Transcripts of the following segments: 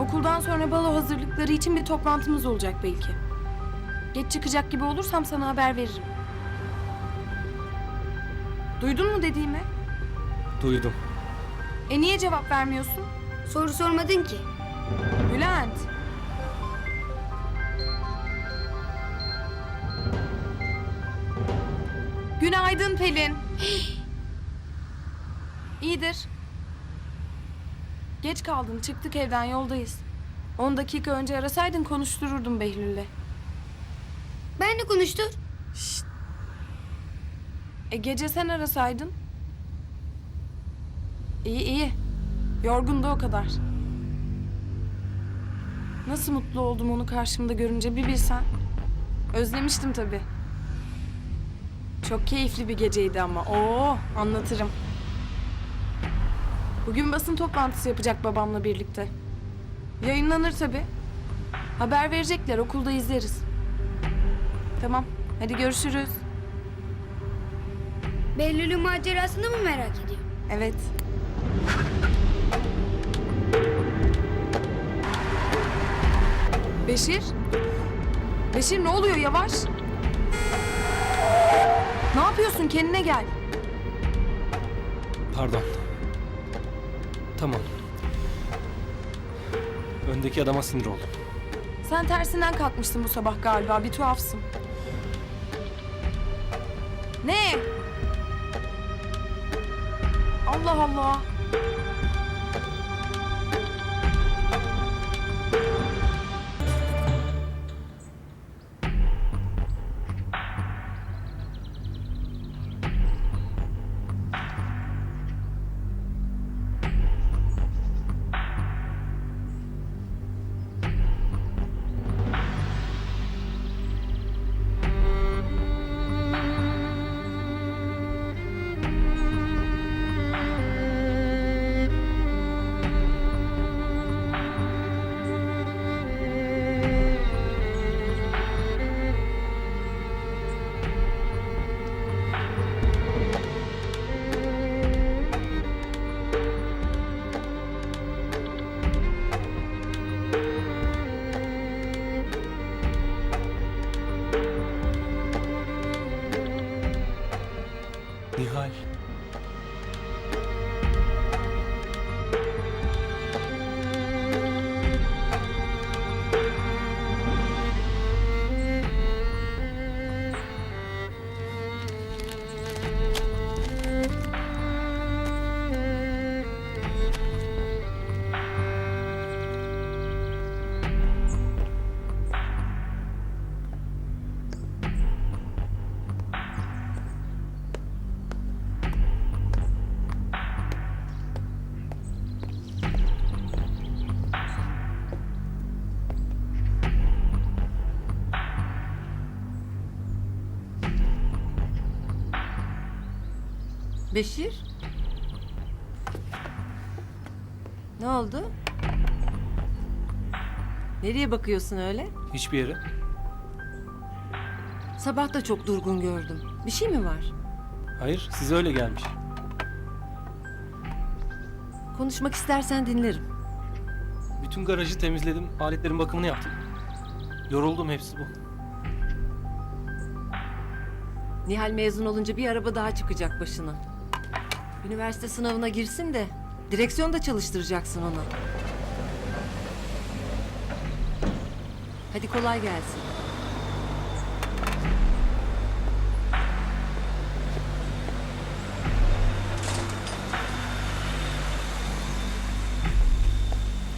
Okuldan sonra balo hazırlıkları için bir toplantımız olacak belki. Geç çıkacak gibi olursam sana haber veririm. Duydun mu dediğimi? Duydum. E niye cevap vermiyorsun? Soru sormadın ki. Bülent. Günaydın Pelin. İyidir. Geç kaldın. Çıktık evden yoldayız. 10 dakika önce arasaydın konuştururdum Behlül'le. Ben de konuştur. E gece sen arasaydın. İyi iyi. Yorgundu o kadar. Nasıl mutlu oldum onu karşımda görünce bir bilsen. Özlemiştim tabii. Çok keyifli bir geceydi ama. Oo, anlatırım. Bugün basın toplantısı yapacak babamla birlikte. Yayınlanır tabii. Haber verecekler, okulda izleriz. Tamam, hadi görüşürüz. Behlül'ün macerasını mı merak ediyor? Evet. Beşir? Beşir ne oluyor yavaş? Ne yapıyorsun kendine gel. Pardon. Tamam. Öndeki adama sinir oldum. Sen tersinden kalkmışsın bu sabah galiba bir tuhafsın. Ne? Allah Allah. Beşir? Ne oldu? Nereye bakıyorsun öyle? Hiçbir yere. Sabah da çok durgun gördüm. Bir şey mi var? Hayır, size öyle gelmiş. Konuşmak istersen dinlerim. Bütün garajı temizledim, aletlerin bakımını yaptım. Yoruldum hepsi bu. Nihal mezun olunca bir araba daha çıkacak başına. Üniversite sınavına girsin de direksiyonda çalıştıracaksın onu. Hadi kolay gelsin.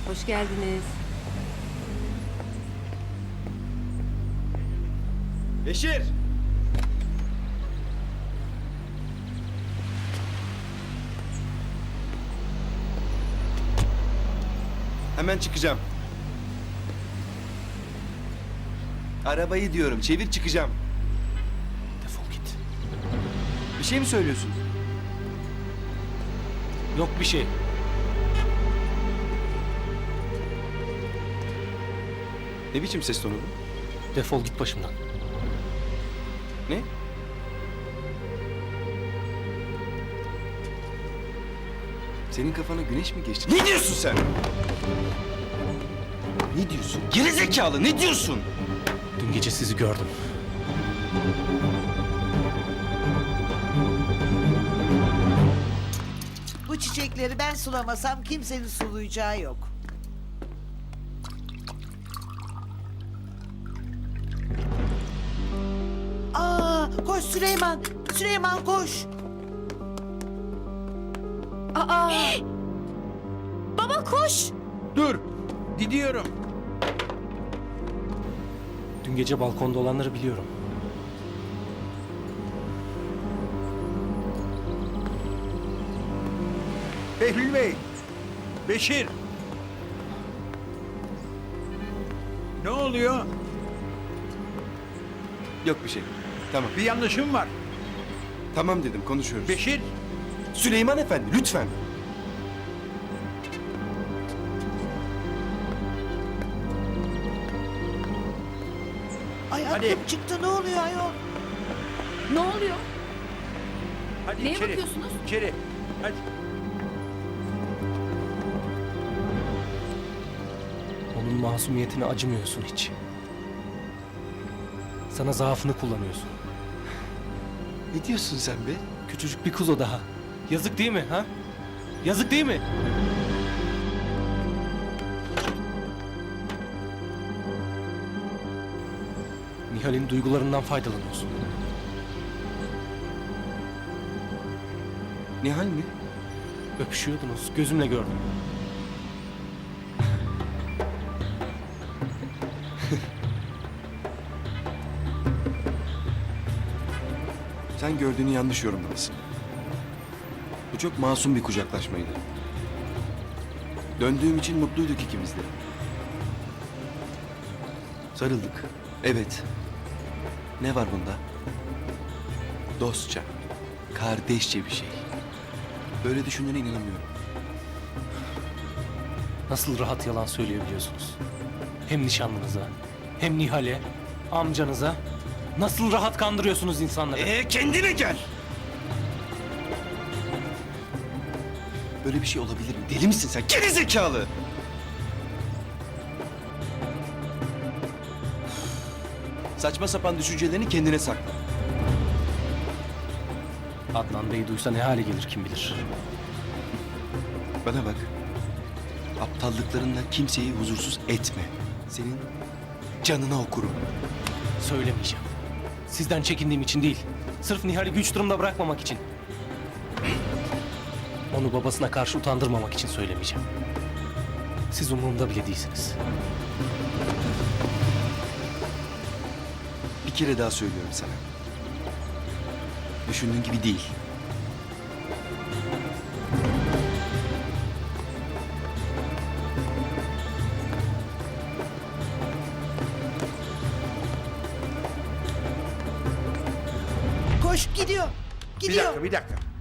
Hoş geldiniz. Beşir! Hemen çıkacağım. Arabayı diyorum, çevir çıkacağım. Defol git. Bir şey mi söylüyorsun? Yok bir şey. Ne biçim ses tonu bu? Defol git başımdan. Ne? Senin kafana güneş mi geçti? Ne diyorsun sen? Ne diyorsun? Geri zekalı ne diyorsun? Dün gece sizi gördüm. Bu çiçekleri ben sulamasam kimsenin sulayacağı yok. Aa, koş Süleyman. Süleyman koş. Aa, Baba koş. Dur. Gidiyorum. Dün gece balkonda olanları biliyorum. Behlül Bey. Beşir. Ne oluyor? Yok bir şey. Tamam. Bir yanlışım var. Tamam dedim konuşuyoruz. Beşir. Süleyman Efendi lütfen. Ay Hadi. aklım çıktı ne oluyor ayol? ne oluyor? Hadi Neye içeri. bakıyorsunuz? İçeri. Hadi. Onun masumiyetine acımıyorsun hiç. Sana zaafını kullanıyorsun. Ne diyorsun sen be? Küçücük bir kız o daha. Yazık değil mi ha? Yazık değil mi? Nihal'in duygularından faydalanıyorsun. Nihal mi? Öpüşüyordunuz, gözümle gördüm. Sen gördüğünü yanlış yorumlamışsın. Bu çok masum bir kucaklaşmaydı. Döndüğüm için mutluyduk ikimiz de. Sarıldık. Evet. Ne var bunda? Dostça, kardeşçe bir şey. Böyle düşündüğüne inanamıyorum. Nasıl rahat yalan söyleyebiliyorsunuz? Hem nişanlınıza, hem Nihal'e, amcanıza. Nasıl rahat kandırıyorsunuz insanları? Ee kendine gel. Böyle bir şey olabilir mi? Deli misin sen? Geri zekalı. Saçma sapan düşüncelerini kendine sakla. Adnan Bey duysa ne hale gelir kim bilir. Bana bak. Aptallıklarınla kimseyi huzursuz etme. Senin canına okurum. Söylemeyeceğim. Sizden çekindiğim için değil. Sırf Nihal'i güç durumda bırakmamak için. Onu babasına karşı utandırmamak için söylemeyeceğim. Siz umurumda bile değilsiniz. Bir kere daha söylüyorum sana. Düşündüğün gibi değil. Koş gidiyor. Bir Gidiyor. dakika, bir dakika.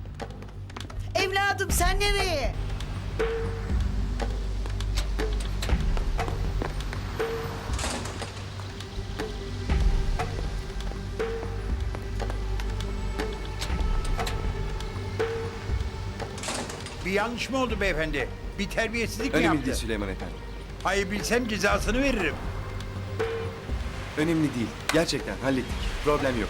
Evladım sen nereye? Bir yanlış mı oldu beyefendi? Bir terbiyesizlik mi Önemli yaptı? değil Süleyman Efendi. Hayır bilsem cezasını veririm. Önemli değil. Gerçekten hallettik. Problem yok.